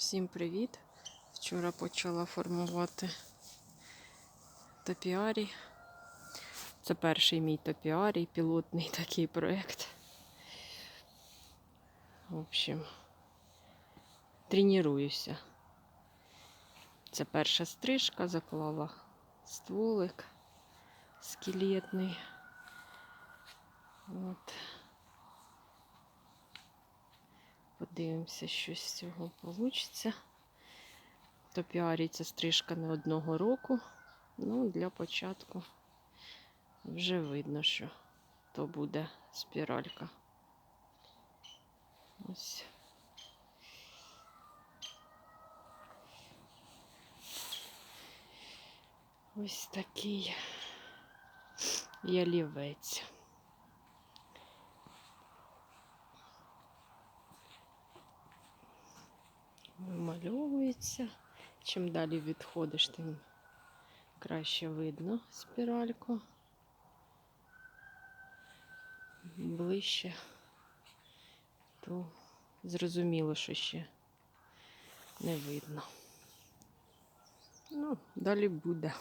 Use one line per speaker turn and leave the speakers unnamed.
Всім привіт! Вчора почала формувати топіарій. Це перший мій топіарій, пілотний такий проєкт. В общем, тренуюся. Це перша стрижка, заклала стволик скелетний. Подивимося, що з цього вийде. Топіарій це стрижка не одного року. Ну, для початку вже видно, що то буде спіралька. Ось. Ось такий ялівець. Вимальовується. Чим далі відходиш, тим краще видно спіральку. Ближче, то зрозуміло, що ще не видно. Ну, далі буде.